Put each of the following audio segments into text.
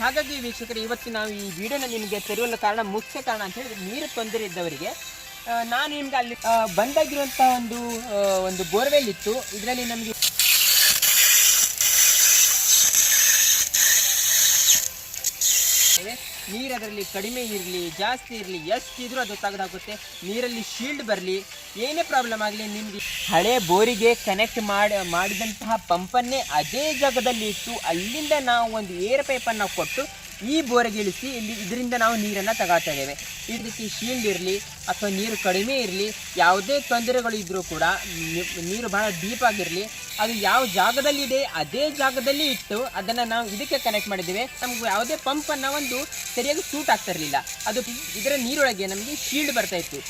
ಹಾಗಾಗಿ ವೀಕ್ಷಕರು, ಇವತ್ತು ನಾವು ಈ ವಿಡಿಯೋನ ನಿಮಗೆ ತೆರೆಯಲು ಕಾರಣ ಮುಖ್ಯ ಕಾರಣ ಅಂತ ಹೇಳಿದ್ರೆ ನೀರು ತೊಂದರೆ ಇದ್ದವರಿಗೆ. ನಾನು ನಿಮ್ಗೆ ಅಲ್ಲಿ ಬಂದಾಗಿರುವಂಥ ಒಂದು ಒಂದು ಬೋರ್ವೆಲ್ ಇತ್ತು ಇದರಲ್ಲಿ ನಮಗೆ ನೀರು ಅದರಲ್ಲಿ ಕಡಿಮೆ ಇರಲಿ, ಜಾಸ್ತಿ ಇರಲಿ, ಎಷ್ಟಿದ್ರೂ ಅದು ತೆಗೆದಾಗುತ್ತೆ. ನೀರಲ್ಲಿ ಶೀಲ್ಡ್ ಬರಲಿ, ಏನೇ ಪ್ರಾಬ್ಲಮ್ ಆಗಲಿ ನಿಮಗೆ ಹಳೆ ಬೋರಿಗೆ ಕನೆಕ್ಟ್ ಮಾಡಿ, ಮಾಡಿದಂತಹ ಪಂಪನ್ನೇ ಅದೇ ಜಾಗದಲ್ಲಿ ಇಟ್ಟು ಅಲ್ಲಿಂದ ನಾವು ಒಂದು ಏರ್ ಪೈಪನ್ನು ಕೊಟ್ಟು ಈ ಬೋರಿಗೆ ಇಳಿಸಿ ಇಲ್ಲಿ ಇದರಿಂದ ನಾವು ನೀರನ್ನು ತಗೋತಾ ಇದ್ದೇವೆ. ಈ ರೀತಿ ಶೀಲ್ಡ್ ಇರಲಿ ಅಥವಾ ನೀರು ಕಡಿಮೆ ಇರಲಿ, ಯಾವುದೇ ತೊಂದರೆಗಳು ಇದ್ದರೂ ಕೂಡ ನೀರು ಬಹಳ ಡೀಪ್ ಆಗಿರಲಿ ಅದು ಯಾವ ಜಾಗದಲ್ಲಿ ಇದೆ ಅದೇ ಜಾಗದಲ್ಲಿ ಇಟ್ಟು ಅದನ್ನ ನಾವು ಇದಕ್ಕೆ ಕನೆಕ್ಟ್ ಮಾಡಿದ್ದೇವೆ. ನಮ್ಗೆ ಯಾವುದೇ ಪಂಪ್ ಅನ್ನ ಒಂದು ಸರಿಯಾಗಿ ಸೂಟ್ ಆಗ್ತಾ ಇರಲಿಲ್ಲ. ಅದು ಇದರ ನೀರೊಳಗೆ ನಮಗೆ ಶೀಲ್ಡ್ ಬರ್ತಾ ಇತ್ತು.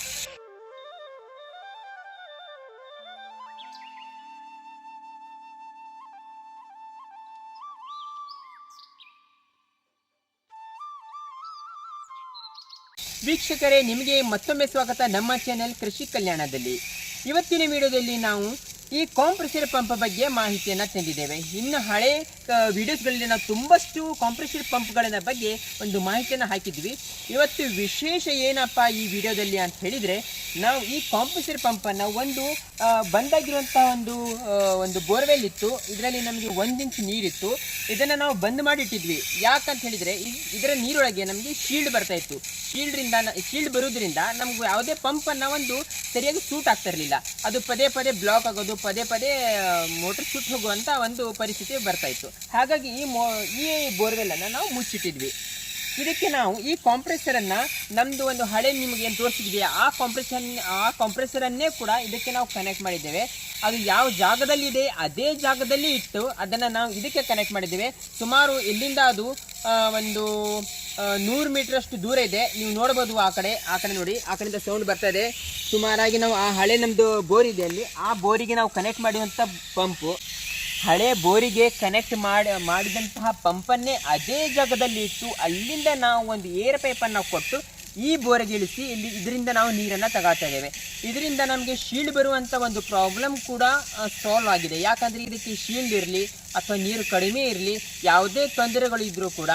ವೀಕ್ಷಕರೇ, ನಿಮಗೆ ಮತ್ತೊಮ್ಮೆ ಸ್ವಾಗತ ನಮ್ಮ ಚಾನೆಲ್ ಕೃಷಿ ಕಲ್ಯಾಣದಲ್ಲಿ. ಇವತ್ತಿನ ವಿಡಿಯೋದಲ್ಲಿ ನಾವು ಈ ಕಾಂಪ್ರೆಸರ್ ಪಂಪ್ ಬಗ್ಗೆ ಮಾಹಿತಿಯನ್ನು ತಂದಿದ್ದೇವೆ. ಇನ್ನು ಹಳೆ ವಿಡಿಯೋಸ್ಗಳಲ್ಲಿ ನಾವು ತುಂಬಷ್ಟು ಕಾಂಪ್ರೆಷರ್ ಪಂಪ್ಗಳ ಬಗ್ಗೆ ಒಂದು ಮಾಹಿತಿಯನ್ನು ಹಾಕಿದ್ವಿ. ಇವತ್ತು ವಿಶೇಷ ಏನಪ್ಪ ಈ ವಿಡಿಯೋದಲ್ಲಿ ಅಂತ ಹೇಳಿದರೆ, ನಾವು ಈ ಕಾಂಪ್ರೆಷರ್ ಪಂಪನ್ನು ಒಂದು ಬಂದಾಗಿರುವಂಥ ಒಂದು ಒಂದು ಬೋರ್ವೆಲ್ ಇತ್ತು ಇದರಲ್ಲಿ ನಮಗೆ ಒಂದು ಇಂಚ್ ನೀರಿತ್ತು. ಇದನ್ನು ನಾವು ಬಂದ್ ಮಾಡಿಟ್ಟಿದ್ವಿ. ಯಾಕಂತ ಹೇಳಿದರೆ ಇದರ ನೀರೊಳಗೆ ನಮಗೆ ಶೀಲ್ಡ್ ಬರ್ತಾ ಇತ್ತು. ಶೀಲ್ಡ್ರಿಂದ ಶೀಲ್ಡ್ ಬರೋದ್ರಿಂದ ನಮಗೆ ಯಾವುದೇ ಪಂಪನ್ನು ಒಂದು ಸರಿಯಾಗಿ ಸೂಟ್ ಆಗ್ತಾ ಇರಲಿಲ್ಲ. ಅದು ಪದೇ ಪದೇ ಬ್ಲಾಕ್ ಆಗೋದು, ಪದೇ ಪದೇ ಮೋಟರ್ ಸುಟ್ಟು ಹೋಗುವಂಥ ಒಂದು ಪರಿಸ್ಥಿತಿ ಬರ್ತಾ ಇತ್ತು. ಹಾಗಾಗಿ ಈ ಮೋ, ಈ ಬೋರ್ವೆಲ್ಲನ್ನು ನಾವು ಮುಚ್ಚಿಟ್ಟಿದ್ವಿ. ಇದಕ್ಕೆ ನಾವು ಈ ಕಾಂಪ್ರೆಸರನ್ನು ನಮ್ಮದು ಒಂದು ಹಳೆ ನಿಮಗೆ ಏನು ತೋರಿಸಿದ್ವಿ ಆ ಕಾಂಪ್ರೆಸರ್ ಆ ಕಾಂಪ್ರೆಸರನ್ನೇ ಕೂಡ ಇದಕ್ಕೆ ನಾವು ಕನೆಕ್ಟ್ ಮಾಡಿದ್ದೇವೆ. ಅದು ಯಾವ ಜಾಗದಲ್ಲಿದೆ ಅದೇ ಜಾಗದಲ್ಲಿ ಇಟ್ಟು ಅದನ್ನು ನಾವು ಇದಕ್ಕೆ ಕನೆಕ್ಟ್ ಮಾಡಿದ್ದೇವೆ. ಸುಮಾರು ಇಲ್ಲಿಂದ ಅದು ಒಂದು ನೂರು ಮೀಟ್ರಷ್ಟು ದೂರ ಇದೆ. ನೀವು ನೋಡ್ಬೋದು ಆ ಕಡೆ ಆ ಕಡೆ ನೋಡಿ, ಆ ಕಡೆಯಿಂದ ಸೌಂಡ್ ಬರ್ತಾ ಇದೆ. ಸುಮಾರಾಗಿ ನಾವು ಆ ಹಳೆ ನಮ್ಮದು ಬೋರ್ ಇದೆ ಅಲ್ಲಿ, ಆ ಬೋರಿಗೆ ನಾವು ಕನೆಕ್ಟ್ ಮಾಡುವಂಥ ಪಂಪು ಹಳೆ ಬೋರಿಗೆ ಕನೆಕ್ಟ್ ಮಾಡಿ, ಮಾಡಿದಂತಹ ಪಂಪನ್ನೇ ಅದೇ ಜಾಗದಲ್ಲಿ ಇಟ್ಟು ಅಲ್ಲಿಂದ ನಾವು ಒಂದು ಏರ್ ಪೈಪನ್ನು ಕೊಟ್ಟು ಈ ಬೋರಿಗೆ ಇಳಿಸಿ ಇಲ್ಲಿ ಇದರಿಂದ ನಾವು ನೀರನ್ನು ತಗೊಳ್ತಾ ಇದ್ದೇವೆ. ಇದರಿಂದ ನಮಗೆ ಶೀಲ್ಡ್ ಬರುವಂಥ ಒಂದು ಪ್ರಾಬ್ಲಮ್ ಕೂಡ ಸಾಲ್ವ್ ಆಗಿದೆ. ಯಾಕಂದರೆ ಇದಕ್ಕೆ ಶೀಲ್ಡ್ ಇರಲಿ ಅಥವಾ ನೀರು ಕಡಿಮೆ ಇರಲಿ, ಯಾವುದೇ ತೊಂದರೆಗಳು ಇದ್ದರೂ ಕೂಡ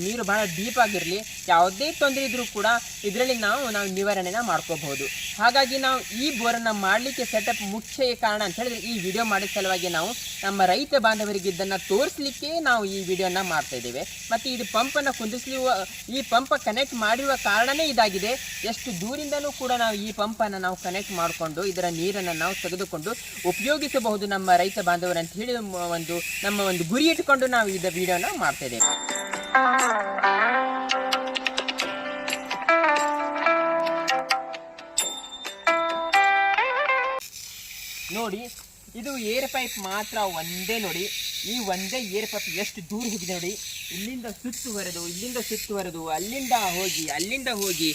ನೀರು ಬಹಳ ಡೀಪ್ ಆಗಿರಲಿ, ಯಾವುದೇ ತೊಂದರೆ ಇದ್ದರೂ ಕೂಡ ಇದರಲ್ಲಿ ನಾವು ನಾವು ನಿವಾರಣೆನ ಮಾಡ್ಕೋಬಹುದು. ಹಾಗಾಗಿ ನಾವು ಈ ಬೋರನ್ನು ಮಾಡಲಿಕ್ಕೆ ಸೆಟಪ್ ಮುಖ್ಯ ಕಾರಣ ಅಂತ ಹೇಳಿದ್ರೆ, ಈ ವಿಡಿಯೋ ಮಾಡಿದ ಸಲುವಾಗಿ ನಾವು ನಮ್ಮ ರೈತ ಬಾಂಧವರಿಗೆ ಇದನ್ನು ತೋರಿಸಲಿಕ್ಕೆ ನಾವು ಈ ವಿಡಿಯೋನ ಮಾಡ್ತಾ ಇದ್ದೇವೆ. ಮತ್ತು ಇದು ಪಂಪನ್ನು ಕುಂದಿಸಲಿ ಈ ಪಂಪ್ ಕನೆಕ್ಟ್ ಮಾಡಿರುವ ಕಾರಣನೇ ಇದಾಗಿದೆ. ಎಷ್ಟು ದೂರಿಂದಲೂ ಕೂಡ ನಾವು ಈ ಪಂಪನ್ನು ನಾವು ಕನೆಕ್ಟ್ ಮಾಡಿಕೊಂಡು, ಇದರ ನೀರನ್ನು ನಾವು ತೆಗೆದುಕೊಂಡು ಉಪಯೋಗಿಸಬಹುದು ನಮ್ಮ ರೈತ ಬಾಂಧವರು ಅಂತ ಹೇಳಿ, ಮ- ಒಂದು ನಮ್ಮ ಒಂದು ಗುರಿ ಇಟ್ಕೊಂಡು ನಾವು ಇದ ವಿಡಿಯೋನ ಮಾಡ್ತಾ ನೋಡಿ, ಇದು ಏರ್ ಪೈಪ್ ಮಾತ್ರ ಒಂದೇ ನೋಡಿ. ಈ ಒಂದೇ ಏರ್ ಪೈಪ್ ಎಷ್ಟು ದೂರ ಹೋಗಿದೆ ನೋಡಿ. ಇಲ್ಲಿಂದ ಸುತ್ತುವರೆದು ಇಲ್ಲಿಂದ ಸುತ್ತುವರೆದು ಅಲ್ಲಿಂದ ಹೋಗಿ ಅಲ್ಲಿಂದ ಹೋಗಿ.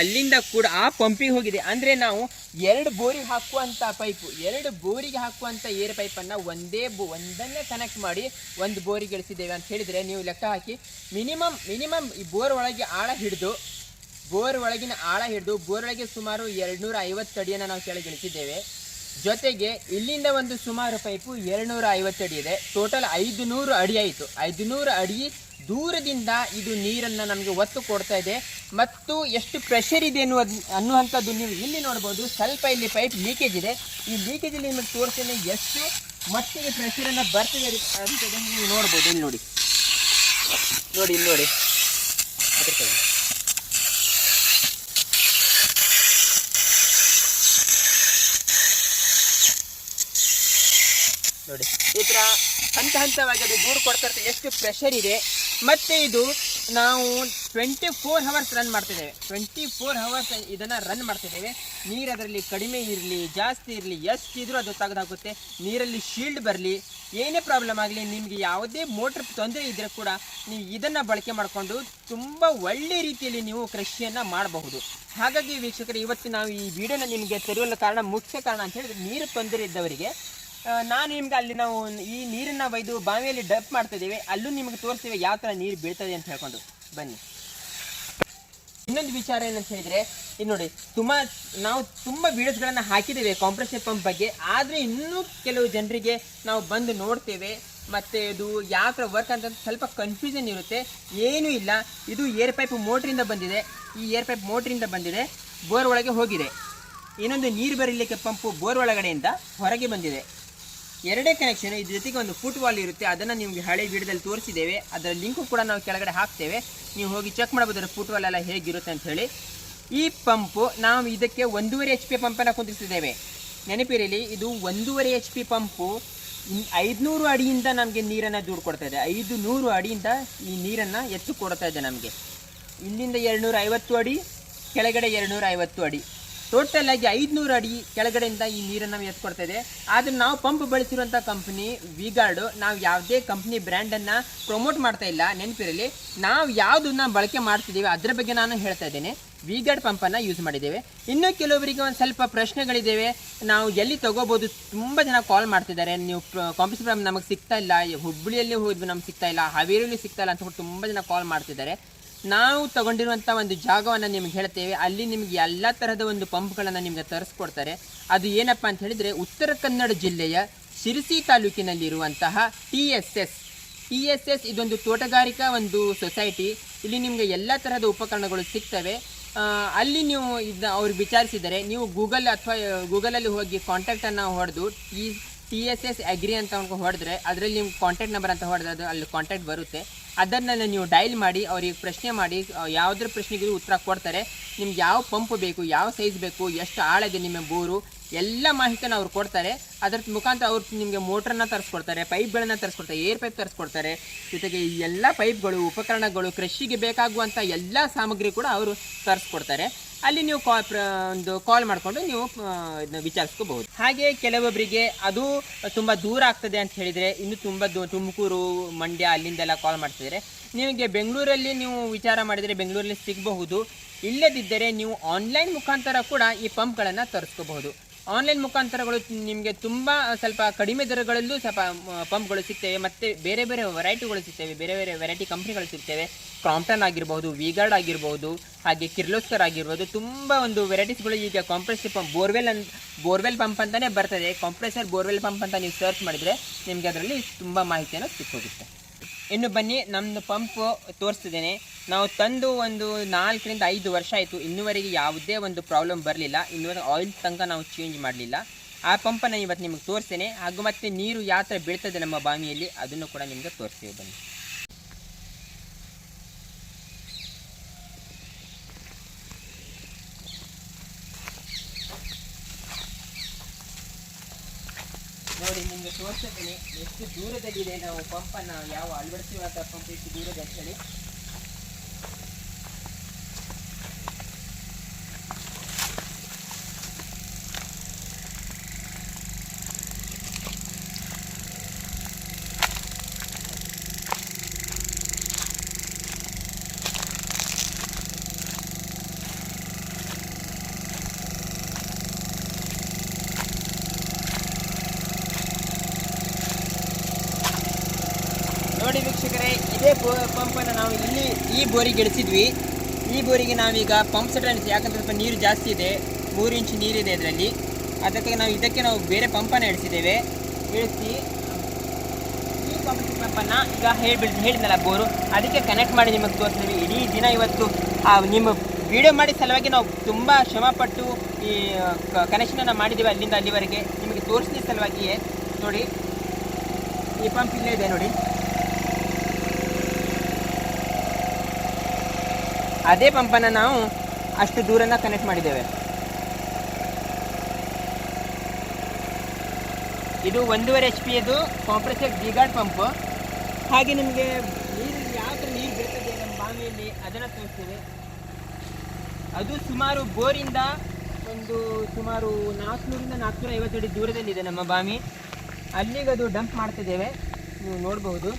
ಅಲ್ಲಿಂದ ಕೂಡ ಆ ಪಂಪಿಗೆ ಹೋಗಿದೆ. ಅಂದರೆ ನಾವು ಎರಡು ಬೋರಿಗೆ ಹಾಕುವಂಥ ಪೈಪು, ಎರಡು ಬೋರಿಗೆ ಹಾಕುವಂಥ ಏರ್ ಪೈಪನ್ನು ಒಂದೇ ಬೋ, ಒಂದನ್ನೇ ಕನೆಕ್ಟ್ ಮಾಡಿ ಒಂದು ಬೋರಿಗೆ ಇಳಿಸಿದ್ದೇವೆ ಅಂತ ಹೇಳಿದರೆ ನೀವು ಲೆಕ್ಕ ಹಾಕಿ ಮಿನಿಮಮ್ ಮಿನಿಮಮ್ ಈ ಬೋರ್ ಒಳಗೆ ಆಳ ಹಿಡಿದು, ಬೋರ್ ಒಳಗಿನ ಆಳ ಹಿಡಿದು, ಬೋರ್ ಒಳಗೆ ಸುಮಾರು ಎರಡ್ನೂರ ಐವತ್ತು ಅಡಿಯನ್ನು ನಾವು ಕೆಳಗಿಳಿಸಿದ್ದೇವೆ ಜೊತೆಗೆ ಇಲ್ಲಿಂದ ಒಂದು ಸುಮಾರು ಪೈಪು ಎರಡ್ನೂರ ಐವತ್ತು ಅಡಿ ಇದೆ. ಟೋಟಲ್ ಐದು ನೂರು ಅಡಿ ಆಯಿತು. ಐದು ನೂರು ಅಡಿ ದೂರದಿಂದ ಇದು ನೀರನ್ನು ನಮಗೆ ಒತ್ತು ಕೊಡ್ತಾ ಇದೆ. ಮತ್ತು ಎಷ್ಟು ಪ್ರೆಷರ್ ಇದೆ ಅನ್ನುವ ಅನ್ನುವಂಥದ್ದು ನೀವು ಇಲ್ಲಿ ನೋಡ್ಬೋದು. ಸ್ವಲ್ಪ ಇಲ್ಲಿ ಪೈಪ್ ಲೀಕೇಜ್ ಇದೆ. ಈ ಲೀಕೇಜಲ್ಲಿ ನಿಮಗೆ ತೋರಿಸ್ತೇನೆ ಎಷ್ಟು ಮಟ್ಟಿಗೆ ಪ್ರೆಷರನ್ನು ಬರ್ತಿದೆ ಅಂತದನ್ನು ನೀವು ನೋಡ್ಬೋದು. ಇಲ್ಲಿ ನೋಡಿ. ನೋಡಿ, ಇಲ್ಲಿ ನೋಡಿ. ನೋಡಿ. ಈ ಥರ ಹಂತ ಹಂತವಾಗಿ ಅದು ದೂರ ಕೊಡ್ತಾ ಇರ್ತದೆ ಎಷ್ಟು ಪ್ರೆಷರ್ ಇದೆ. ಮತ್ತೆ ಇದು ನಾವು ಟ್ವೆಂಟಿ ಫೋರ್ ಅವರ್ಸ್ ರನ್ ಮಾಡ್ತಿದ್ದೇವೆ. ಟ್ವೆಂಟಿ ಫೋರ್ ಅವರ್ಸ್ ಇದನ್ನು ರನ್ ಮಾಡ್ತಿದ್ದೇವೆ. ನೀರು ಅದರಲ್ಲಿ ಕಡಿಮೆ ಇರಲಿ, ಜಾಸ್ತಿ ಇರಲಿ, ಎಷ್ಟಿದ್ರೂ ಅದು ತೆಗೆದಾಗುತ್ತೆ. ನೀರಲ್ಲಿ ಶೀಲ್ಡ್ ಬರಲಿ, ಏನೇ ಪ್ರಾಬ್ಲಮ್ ಆಗಲಿ, ನಿಮಗೆ ಯಾವುದೇ ಮೋಟ್ರ್ ತೊಂದರೆ ಇದ್ದರೆ ಕೂಡ ನೀವು ಇದನ್ನು ಬಳಕೆ ಮಾಡಿಕೊಂಡು ತುಂಬ ಒಳ್ಳೆ ರೀತಿಯಲ್ಲಿ ನೀವು ಕೃಷಿಯನ್ನು ಮಾಡಬಹುದು. ಹಾಗಾಗಿ ವೀಕ್ಷಕರು, ಇವತ್ತು ನಾವು ಈ ವಿಡಿಯೋನ ನಿಮಗೆ ತೆರೆಯಲು ಕಾರಣ, ಮುಖ್ಯ ಕಾರಣ ಅಂತ ಹೇಳಿದ್ರೆ ನೀರು ತೊಂದರೆ ಇದ್ದವರಿಗೆ ನಾನು ನಿಮ್ಗೆ ಅಲ್ಲಿ ನಾವು ಈ ನೀರನ್ನ ಒಯ್ದು ಬಾವಿಯಲ್ಲಿ ಡಪ್ ಮಾಡ್ತಾ ಇದ್ದೀವಿ. ಅಲ್ಲೂ ನಿಮಗೆ ತೋರಿಸ್ತೀವಿ ಯಾವ ಥರ ನೀರು ಬೀಳ್ತದೆ ಅಂತ ಹೇಳ್ಕೊಂಡು. ಬನ್ನಿ. ಇನ್ನೊಂದು ವಿಚಾರ ಏನಂತ ಹೇಳಿದ್ರೆ, ಇದು ನೋಡಿ, ತುಂಬಾ ನಾವು ತುಂಬ ವಿಡಿಯೋಸ್ಗಳನ್ನು ಹಾಕಿದ್ದೇವೆ ಕಾಂಪ್ರೆಸರ್ ಪಂಪ್ ಬಗ್ಗೆ. ಆದರೆ ಇನ್ನೂ ಕೆಲವು ಜನರಿಗೆ ನಾವು ಬಂದು ನೋಡ್ತೇವೆ. ಮತ್ತೆ ಇದು ಯಾವ ಥರ ವರ್ಕ್ ಅಂತ ಸ್ವಲ್ಪ ಕನ್ಫ್ಯೂಷನ್ ಇರುತ್ತೆ. ಏನೂ ಇಲ್ಲ. ಇದು ಏರ್ ಪೈಪ್ ಮೋಟ್ರಿಂದ ಬಂದಿದೆ. ಈ ಏರ್ ಪೈಪ್ ಮೋಟ್ರಿಂದ ಬಂದಿದೆ. ಬೋರ್ ಒಳಗೆ ಹೋಗಿದೆ. ಇನ್ನೊಂದು ನೀರು ಬರೀಲಿಕ್ಕೆ ಪಂಪು ಬೋರ್ ಒಳಗಡೆಯಿಂದ ಹೊರಗೆ ಬಂದಿದೆ. ಎರಡೇ ಕನೆಕ್ಷನ್ ಇದ್ರ ಜೊತೆಗೆ ಒಂದು ಫುಟ್ಬಾಲ್ ಇರುತ್ತೆ, ಅದನ್ನು ನಿಮಗೆ ಹಳೆ ವಿಡಿಯೋದಲ್ಲಿ ತೋರಿಸಿದ್ದೇವೆ. ಅದರ ಲಿಂಕು ಕೂಡ ನಾವು ಕೆಳಗಡೆ ಹಾಕ್ತೇವೆ. ನೀವು ಹೋಗಿ ಚೆಕ್ ಮಾಡ್ಬೋದು ಅದರ ಫುಟ್ ವಾಲ್ ಎಲ್ಲ ಹೇಗಿರುತ್ತೆ ಅಂತ ಹೇಳಿ. ಈ ಪಂಪು ನಾವು ಇದಕ್ಕೆ ಒಂದೂವರೆ ಎಚ್ ಪಿ ಪಂಪನ್ನು ಕುಂದಿಸಿದ್ದೇವೆ ನೆನಪಿರಲಿ, ಇದು ಒಂದೂವರೆ ಎಚ್ ಪಿ ಪಂಪು ಐದುನೂರು ಅಡಿಯಿಂದ ನಮಗೆ ನೀರನ್ನು ದೂರು ಕೊಡ್ತಾ ಇದೆ. ಐದು ನೂರು ಅಡಿಯಿಂದ ಈ ನೀರನ್ನು ಎತ್ತು ಕೊಡ್ತಾ ಇದೆ ನಮಗೆ. ಇಲ್ಲಿಂದ ಎರಡುನೂರ ಐವತ್ತು ಅಡಿ, ಕೆಳಗಡೆ ಎರಡುನೂರ ಐವತ್ತು ಅಡಿ. ಟೋಟಲ್ ಆಗಿ ಐದುನೂರು ಅಡಿ ಕೆಳಗಡೆಯಿಂದ ಈ ನೀರನ್ನು ಎತ್ಕೊಡ್ತಾ ಇದೆ ಆದರೆ ನಾವು ಪಂಪ್ ಬಳಸಿರುವಂಥ ಕಂಪ್ನಿ ವಿಗಾರ್ಡು ನಾವು ಯಾವುದೇ ಕಂಪ್ನಿ ಬ್ರ್ಯಾಂಡನ್ನು ಪ್ರಮೋಟ್ ಮಾಡ್ತಾ ಇಲ್ಲ, ನೆನಪಿರಲಿ. ನಾವು ಯಾವುದನ್ನ ಬಳಕೆ ಮಾಡ್ತಿದ್ದೀವಿ ಅದರ ಬಗ್ಗೆ ನಾನು ಹೇಳ್ತಾ ಇದ್ದೇನೆ. ವಿಗಾರ್ಡ್ ಪಂಪನ್ನು ಯೂಸ್ ಮಾಡಿದ್ದೇವೆ. ಇನ್ನು ಕೆಲವರಿಗೆ ಒಂದು ಸ್ವಲ್ಪ ಪ್ರಶ್ನೆಗಳಿದ್ದೇವೆ. ನಾವು ಎಲ್ಲಿ ತಗೋಬೋದು? ತುಂಬ ಜನ ಕಾಲ್ ಮಾಡ್ತಿದ್ದಾರೆ. ನೀವು ಕಾಂಪಿಟೇಷನ್ ನಮಗೆ ಸಿಗ್ತಾ ಇಲ್ಲ. ಹುಬ್ಬಳ್ಳಿಯಲ್ಲಿ ಹೋದ್ವಿ ನಮ್ಗೆ ಸಿಗ್ತಾ ಇಲ್ಲ. ಹಾವೇರಿಯಲ್ಲಿ ಸಿಗ್ತಾ ಇಲ್ಲ ಅಂತ ತುಂಬ ಜನ ಕಾಲ್ ಮಾಡ್ತಿದ್ದಾರೆ. ನಾವು ತಗೊಂಡಿರುವಂಥ ಒಂದು ಜಾಗವನ್ನು ನಿಮ್ಗೆ ಹೇಳ್ತೇವೆ. ಅಲ್ಲಿ ನಿಮಗೆ ಎಲ್ಲ ತರಹದ ಒಂದು ಪಂಪ್ಗಳನ್ನು ನಿಮಗೆ ತರಿಸ್ಕೊಡ್ತಾರೆ. ಅದು ಏನಪ್ಪ ಅಂತ ಹೇಳಿದರೆ ಉತ್ತರ ಕನ್ನಡ ಜಿಲ್ಲೆಯ Sirsi ತಾಲೂಕಿನಲ್ಲಿರುವಂತಹ T S S. T S S ಇದೊಂದು ತೋಟಗಾರಿಕಾ ಒಂದು ಸೊಸೈಟಿ. ಇಲ್ಲಿ ನಿಮಗೆ ಎಲ್ಲ ತರಹದ ಉಪಕರಣಗಳು ಸಿಗ್ತವೆ. ಅಲ್ಲಿ ನೀವು ಇದನ್ನ ಅವ್ರಿಗೆ ವಿಚಾರಿಸಿದರೆ ನೀವು ಗೂಗಲ್ ಅಥವಾ ಗೂಗಲಲ್ಲಿ ಹೋಗಿ ಕಾಂಟ್ಯಾಕ್ಟನ್ನು ಹೊಡೆದು T T S S agri ಅಂತ ಹೊಡೆದ್ರೆ ಅದರಲ್ಲಿ ನಿಮ್ಗೆ ಕಾಂಟ್ಯಾಕ್ಟ್ ನಂಬರ್ ಅಂತ ಹೊಡೆದ್ರೆ ಅದು ಅಲ್ಲಿ ಕಾಂಟ್ಯಾಕ್ಟ್ ಬರುತ್ತೆ. ಅದನ್ನೆಲ್ಲ ನೀವು ಡೈಲ್ ಮಾಡಿ, ಅವ್ರಿಗೆ ಪ್ರಶ್ನೆ ಮಾಡಿ ಯಾವುದ್ರ ಪ್ರಶ್ನೆಗೂ ಉತ್ತರ ಕೊಡ್ತಾರೆ. ನಿಮ್ಗೆ ಯಾವ ಪಂಪ್ ಬೇಕು, ಯಾವ ಸೈಜ್ ಬೇಕು, ಎಷ್ಟು ಆಳಇದೆ ನಿಮ್ಮ ಬೋರು, ಎಲ್ಲ ಮಾಹಿತಿನ ಅವ್ರು ಕೊಡ್ತಾರೆ. ಅದರ ಮುಖಾಂತರ ಅವ್ರು ನಿಮಗೆ ಮೋಟ್ರನ್ನ ತರಿಸ್ಕೊಡ್ತಾರೆ ಪೈಪ್ಗಳನ್ನ ತರಿಸ್ಕೊಡ್ತಾರೆ ಏರ್ ಪೈಪ್ ತರಿಸ್ಕೊಡ್ತಾರೆ. ಜೊತೆಗೆ ಎಲ್ಲ ಪೈಪ್ಗಳು ಉಪಕರಣಗಳು ಕೃಷಿಗೆ ಬೇಕಾಗುವಂಥ ಎಲ್ಲ ಸಾಮಗ್ರಿ ಕೂಡ ಅವರು ತರಿಸ್ಕೊಡ್ತಾರೆ. ಅಲ್ಲಿ ನೀವು ಕಾಲ್ ಒಂದು ಕಾಲ್ ಮಾಡಿಕೊಂಡು ನೀವು ಇದನ್ನ ವಿಚಾರಿಸ್ಕೋಬಹುದು. ಹಾಗೆ ಕೆಲವೊಬ್ಬರಿಗೆ ಅದು ತುಂಬ ದೂರ ಆಗ್ತದೆ ಅಂತ ಹೇಳಿದರೆ, ಇನ್ನು ತುಂಬ ತುಮಕೂರು, ಮಂಡ್ಯ ಅಲ್ಲಿಂದೆಲ್ಲ ಕಾಲ್ ಮಾಡ್ತಿದ್ದಾರೆ ನಿಮಗೆ ಬೆಂಗಳೂರಲ್ಲಿ ನೀವು ವಿಚಾರ ಮಾಡಿದರೆ ಬೆಂಗಳೂರಲ್ಲಿ ಸಿಗಬಹುದು. ಇಲ್ಲದಿದ್ದರೆ ನೀವು ಆನ್ಲೈನ್ ಮುಖಾಂತರ ಕೂಡ ಈ ಪಂಪ್ಗಳನ್ನು ತರಿಸ್ಕೋಬಹುದು. ಆನ್ಲೈನ್ ಮುಖಾಂತರಗಳು ನಿಮಗೆ ತುಂಬ ಸ್ವಲ್ಪ ಕಡಿಮೆ ದರಗಳಲ್ಲೂ ಸ್ವಲ್ಪ ಪಂಪ್ಗಳು ಸಿಗ್ತವೆ. ಮತ್ತು ಬೇರೆ ಬೇರೆ ವೆರೈಟಿಗಳು ಸಿಗ್ತವೆ. ಬೇರೆ ಬೇರೆ ವೆರೈಟಿ ಕಂಪ್ನಿಗಳು ಸಿಗ್ತವೆ. ಕ್ರಾಂಪ್ಟನ್ ಆಗಿರ್ಬೋದು ವಿಗಾರ್ಡ್ ಆಗಿರ್ಬೋದು ಹಾಗೆ ಕಿರ್ಲೋಸ್ಕರ್ ಆಗಿರ್ಬೋದು, ತುಂಬ ಒಂದು ವೆರೈಟೀಸ್ಗಳು ಈಗ ಕಾಂಪ್ರೆಸರ್ ಪಂಪ್ ಬೋರ್ವೆಲ್ ಅಂತ ಬೋರ್ವೆಲ್ ಪಂಪ್ ಅಂತಲೇ ಬರ್ತದೆ. ಕಾಂಪ್ರೆಸರ್ ಬೋರ್ವೆಲ್ ಪಂಪ್ ಅಂತ ನೀವು ಸರ್ಚ್ ಮಾಡಿದರೆ ನಿಮಗೆ ಅದರಲ್ಲಿ ತುಂಬ ಮಾಹಿತಿಯನ್ನು ಸಿಕ್ಕೋಗುತ್ತೆ. ಇನ್ನು ಬನ್ನಿ ನಮ್ಮದು ಪಂಪ್ ತೋರಿಸ್ತಿದ್ದೇನೆ ನಾವು ತಂದು ಒಂದು ನಾಲ್ಕರಿಂದ ಐದು ವರ್ಷ ಆಯಿತು. ಇನ್ನುವರೆಗೆ ಯಾವುದೇ ಒಂದು ಪ್ರಾಬ್ಲಮ್ ಬರಲಿಲ್ಲ. ಇನ್ನುವರೆಗೆ ಆಯಿಲ್ ತನಕ ನಾವು ಚೇಂಜ್ ಮಾಡಲಿಲ್ಲ. ಆ ಪಂಪನ್ನು ಇವತ್ತು ನಿಮಗೆ ತೋರಿಸ್ತೇನೆ ಹಾಗೂ ಮತ್ತು ನೀರು ಯಾವ ಥರ ಬೀಳ್ತದೆ ನಮ್ಮ ಬಾವಿಯಲ್ಲಿ, ಅದನ್ನು ಕೂಡ ನಿಮಗೆ ತೋರಿಸ್ತೀವಿ ಬನ್ನಿ ನೋಡಿ ನಿಮಗೆ ತೋರಿಸ್ತಿದ್ದೀನಿ ದೂರದಲ್ಲಿದೆ. ನಾವು ಪಂಪನ್ನು ಯಾವ ಅಳವಡಿಸುವಂಥ ಪಂಪ್ ಎಷ್ಟು ದೂರದ ಅಂತ ಹೇಳಿ ನೋಡಿ ವೀಕ್ಷಕರೇ ಇದೇ ಬೋ ಪಂಪನ್ನು ನಾವು ಇಲ್ಲಿ ಈ ಬೋರಿಗೆ ಇಳಿಸಿದ್ವಿ ಈ ಬೋರಿಗೆ ನಾವೀಗ ಪಂಪ್ ಸೆಟ್ ಅನಿಸಿ, ಯಾಕಂದರೆ ಸ್ವಲ್ಪ ನೀರು ಜಾಸ್ತಿ ಇದೆ. ಮೂರು ಇಂಚು ನೀರಿದೆ ಇದರಲ್ಲಿ. ಅದಕ್ಕೆ ನಾವು ಇದಕ್ಕೆ ನಾವು ಬೇರೆ ಪಂಪನ್ನು ಇಳಿಸಿದ್ದೇವೆ. ಇಳಿಸಿ, ಈ ಪಂಪ್ ಪಂಪನ್ನು ಈಗ ಹೇಳ್ಬಿಡ್ ಹೇಳಿದ್ನಲ್ಲ ಬೋರು, ಅದಕ್ಕೆ ಕನೆಕ್ಟ್ ಮಾಡಿ ನಿಮಗೆ ತೋರಿಸ್ತೀವಿ. ಇಡೀ ದಿನ ಇವತ್ತು ನಿಮ್ಮ ವಿಡಿಯೋ ಮಾಡಿ ಸಲುವಾಗಿ ನಾವು ತುಂಬ ಶ್ರಮಪಟ್ಟು ಈ ಕನೆಕ್ಷನನ್ನು ಮಾಡಿದ್ದೀವಿ ಅಲ್ಲಿಂದ ಅಲ್ಲಿವರೆಗೆ. ನಿಮಗೆ ತೋರಿಸಿದ ಸಲುವಾಗಿಯೇ. ನೋಡಿ, ಈ ಪಂಪ್ ಇಲ್ಲೇ ಇದೆ ನೋಡಿ. ಅದೇ ಪಂಪನ್ನು ನಾವು ಅಷ್ಟು ದೂರನ ಕನೆಕ್ಟ್ ಮಾಡಿದ್ದೇವೆ. ಇದು ಒಂದೂವರೆ ಎಚ್ ಪಿ ಇದು ಕಾಂಪ್ರೆಸರ್ ಗಿಗಾರ್ಡ್ ಪಂಪ್ ಹಾಗೆ ನಿಮಗೆ ನೀರು ಯಾವ ಥರ ನೀರು ಬೀಳ್ತದೆ ನಮ್ಮ ಬಾವಿಯಲ್ಲಿ, ಅದನ್ನು ತೋರಿಸ್ತೇವೆ. ಅದು ಸುಮಾರು ಬೋರಿಂದ ಒಂದು ಸುಮಾರು ನಾಲ್ಕುನೂರಿಂದ ನಾಲ್ಕುನೂರ ಐವತ್ತು ಅಡಿ ದೂರದಲ್ಲಿದೆ ನಮ್ಮ ಬಾವಿ. ಅಲ್ಲಿಗೆ ಅದು ಡಂಪ್ ಮಾಡ್ತಿದ್ದೇವೆ. ನೀವು ನೋಡಬಹುದು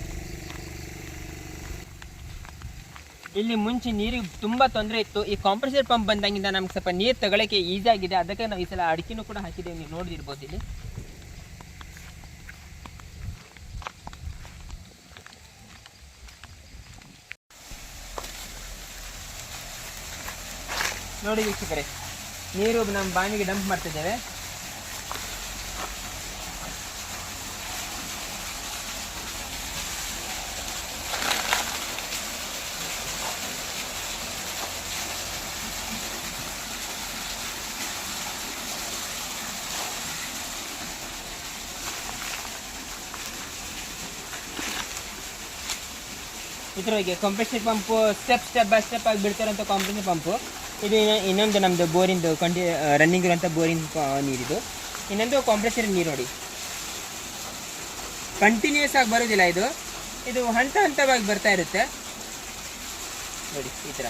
ಇಲ್ಲಿ ಮುಂಚೆ ನೀರಿಗೆ ತುಂಬ ತೊಂದರೆ ಇತ್ತು. ಈ ಕಾಂಪ್ರೆಸರ್ ಪಂಪ್ ಬಂದಾಗಿಂದ ನಮ್ಗೆ ಸ್ವಲ್ಪ ನೀರು ತಗೊಳ್ಳೋಕ್ಕೆ ಈಸಿ ಆಗಿದೆ. ಅದಕ್ಕೆ ನಾವು ಈ ಸಲ ಅಡಿಕೆನೂ ಕೂಡ ಹಾಕಿದ್ದೇವೆ. ನೀವು ನೋಡಿರ್ಬೋದು ಇಲ್ಲಿ. ನೋಡಿ ವೀಕ್ಷಕರೇ, ನೀರು ನಮ್ಮ ಬಾವಿಗೆ ಡಂಪ್ ಮಾಡ್ತಿದ್ದೇವೆ. ಇದ್ರ compression pump step step by step ಆಗಿ ಬಿಡ್ತಾರಂಥ ಕಾಂಪ್ರೆಷನ್ ಪಂಪು ಇದು ಇನ್ನ- ಇನ್ನೊಂದು ನಮ್ಮದು ಬೋರಿಂದು ಕಂಟಿ ರನ್ನಿಂಗ್ ಇರುವಂಥ ಬೋರಿಂಗ್ ನೀರಿದು. ಇನ್ನೊಂದು ಕಾಂಪ್ರೆಷರ್ ನೀರು ನೋಡಿ. ಕಂಟಿನ್ಯೂಸ್ ಆಗಿ ಬರೋದಿಲ್ಲ ಇದು. ಇದು ಹಂತ ಹಂತವಾಗಿ ಬರ್ತಾ ಇರುತ್ತೆ. ನೋಡಿ, ಈ ಥರ